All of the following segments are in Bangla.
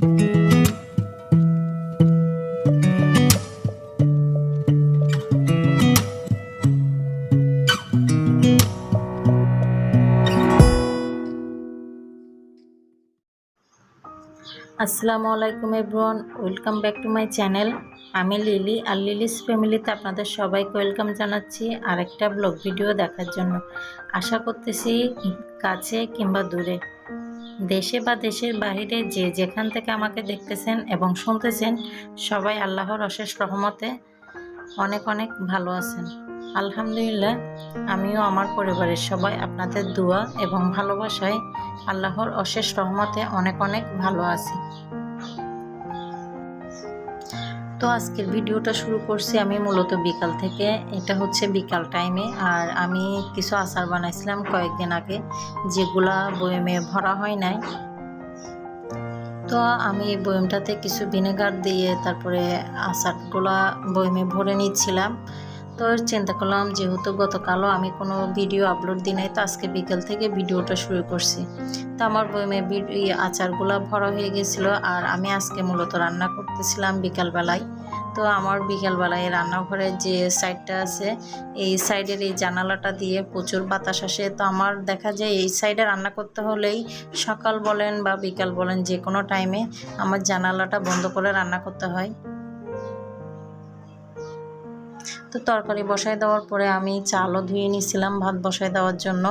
আসসালামু আলাইকুম everyone, welcome back to my channel. আমি লিলি, আর লিলিস ফ্যামিলিতে আপনাদের সবাইকে ওয়েলকাম জানাচ্ছি আর একটা ব্লগ ভিডিও দেখার জন্য। আশা করতেছি কাছে কিংবা দূরে। দেশে বা দেশের বাহিরে যে যেখান থেকে আমাকে দেখতেছেন এবং শুনতেছেন, সবাই আল্লাহর অশেষ রহমতে অনেক অনেক ভালো আছেন। আলহামদুলিল্লাহ, আমিও আমার পরিবারের সবাই আপনাদের দোয়া এবং ভালোবাসায় আল্লাহর অশেষ রহমতে অনেক অনেক ভালো আছি। তো আজকের ভিডিওটা শুরু করছি আমি মূলত বিকাল থেকে। এটা হচ্ছে বিকাল টাইমে আর আমি কিছু আচার বানাইছিলাম কয়েকদিন আগে, যেগুলা বয়েমে ভরা হয় নাই। তো আমি বয়মটাতে কিছু ভিনেগার দিয়ে তারপরে আচারগুলা বয়েমে ভরে নিচ্ছিলাম। তো চিন্তা করলাম, যেহেতু গতকালও আমি কোনো ভিডিও আপলোড দিই নাই, তো আজকে বিকেল থেকে ভিডিওটা শুরু করছি। তো আমার বইমে আচারগুলো ভরা হয়ে গেছিল, আর আমি আজকে মূলত রান্না করতেছিলাম বিকালবেলায়। তো আমার বিকালবেলায় রান্নাঘরের যে সাইডটা আছে, এই সাইডের এই জানালাটা দিয়ে প্রচুর বাতাস আসে। তো আমার দেখা যায়, এই সাইডে রান্না করতে হলেই সকাল বলেন বা বিকাল বলেন, যে কোনো টাইমে আমার জানালাটা বন্ধ করে রান্না করতে হয়। তো তরকারি বসায় দেওয়ার পরে আমি চালও ধুয়ে নিয়েছিলাম ভাত বসায় দেওয়ার জন্য।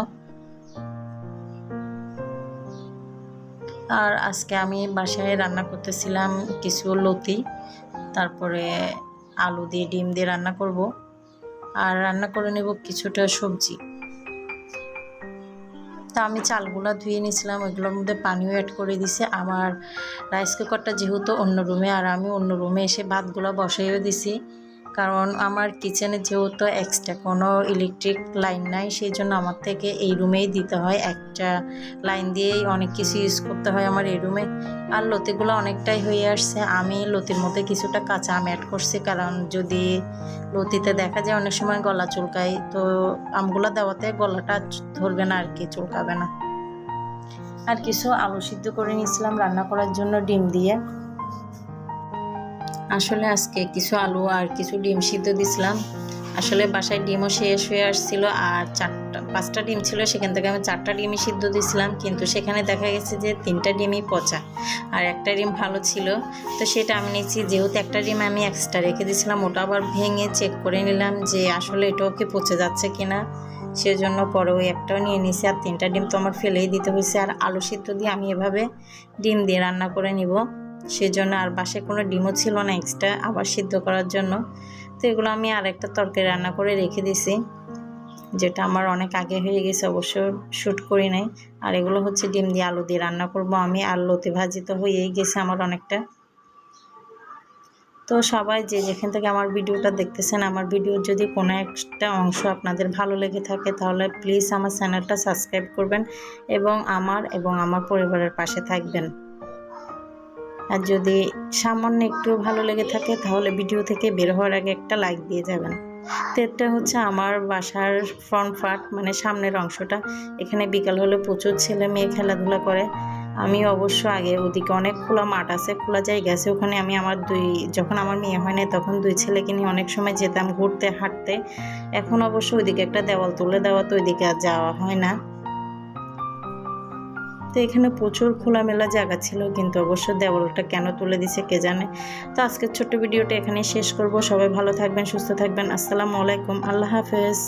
আর আজকে আমি বাসায় রান্না করতেছিলাম কিছু লতি, তারপরে আলু দিয়ে ডিম দিয়ে রান্না করব। আর রান্না করে নেব কিছুটা সবজি। তা আমি চালগুলো ধুয়ে নিয়েছিলাম, ওইগুলোর মধ্যে পানিও অ্যাড করে দিছে। আমার রাইস কুকারটা যেহেতু অন্য রুমে আর আমি অন্য রুমে এসে ভাতগুলো বসাইও দিছি। কারণ আমার কিচেনে যেহেতু এক্সট্রা কোনো ইলেকট্রিক লাইন নাই, সেই জন্য আমার থেকে এই রুমেই দিতে হয়। একটা লাইন দিয়েই অনেক কিছু ইউজ করতে হয় আমার এই রুমে আর লতিগুলো অনেকটাই হয়ে আসছে। আমি লতির মধ্যে কিছুটা কাঁচা আম অ্যাড করছি, কারণ যদি লতিতে দেখা যায় অনেক সময় গলা চুলকায়, তো আমগুলো দেওয়াতে গলাটা ধরবে না আর কি, চুলকাবে না। আর কিছু আলু সিদ্ধ করে নিয়েছিলাম রান্না করার জন্য ডিম দিয়ে। আসলে আজকে কিছু আলু আর কিছু ডিম সিদ্ধ দিছিলাম। আসলে বাসায় ডিমও শেষ হয়ে আসছিল আর চারটা, পাঁচটা ডিম ছিল, সেখান থেকে আমি চারটা ডিমই সিদ্ধ দিছিলাম। কিন্তু সেখানে দেখা গেছে যে তিনটা ডিমই পচা আর একটা ডিম ভালো ছিল। তো সেটা আমি নিয়েছি, যেহেতু একটা ডিম আমি এক্সট্রা রেখে দিয়েছিলাম ওটা আবার ভেঙে চেক করে নিলাম যে আসলে এটাও কি পচে যাচ্ছে কিনা। সেজন্য পরে ওই একটাও নিয়ে নিছি আর তিনটা ডিম তো আমার ফেলেই দিতে হয়েছে। আর আলু সিদ্ধ দিয়ে আমি এভাবে ডিম দিয়ে রান্না করে নিব। সেজন্য আর বাসায় কোনো ডিমও ছিল না এক্সট্রা আবার সিদ্ধ করার জন্য। তো এগুলো আমি আরেকটা তরকারি রান্না করে রেখে দিছি, যেটা আমার অনেক আগে হয়ে গেছে, অবশ্য শ্যুট করি নাই। আর এগুলো হচ্ছে ডিম দিয়ে আলু দিয়ে রান্না করব আমি, আর লতি ভাজি তো হয়েই গেছে আমার অনেকটা। তো সবাই যে যেখান থেকে আমার ভিডিওটা দেখতেছেন, আমার ভিডিওর যদি কোনো একটা অংশ আপনাদের ভালো লেগে থাকে, তাহলে প্লিজ আমার চ্যানেলটা সাবস্ক্রাইব করবেন এবং আমার এবং আমার পরিবারের পাশে থাকবেন। আর যদি সামান্য একটু ভালো লেগে থাকে, তাহলে ভিডিও থেকে বের হওয়ার আগে একটা লাইক দিয়ে যাবেন। তো এটা হচ্ছে আমার বাসার ফ্রন্ট পার্ট মানে সামনের অংশটা। এখানে বিকাল হলে প্রচুর ছেলে মেয়ে খেলাধুলা করে। আমি অবশ্য আগে ওদিকে অনেক খোলা মাঠ আছে, খোলা জায়গা আছে। ওখানে আমি আমার দুই, যখন আমার মেয়ে হয় না তখন দুই ছেলেকে নিয়ে অনেক সময় যেতাম ঘুরতে, হাঁটতে। এখন অবশ্য ওইদিকে একটা দেওয়াল তুলে দেওয়া, তো ওইদিকে আর যাওয়া হয় না। তো এখানে প্রচুর খোলামেলা জায়গা ছিল, কিন্তু অবশ্য দেওয়ালটা কেন তুলে দিছে কে জানে? তো আজকের ছোট্ট ভিডিওটা এখানে শেষ করব। সবাই ভালো থাকবেন, সুস্থ থাকবেন। আসসালামু আলাইকুম। আল্লাহ হাফেজ।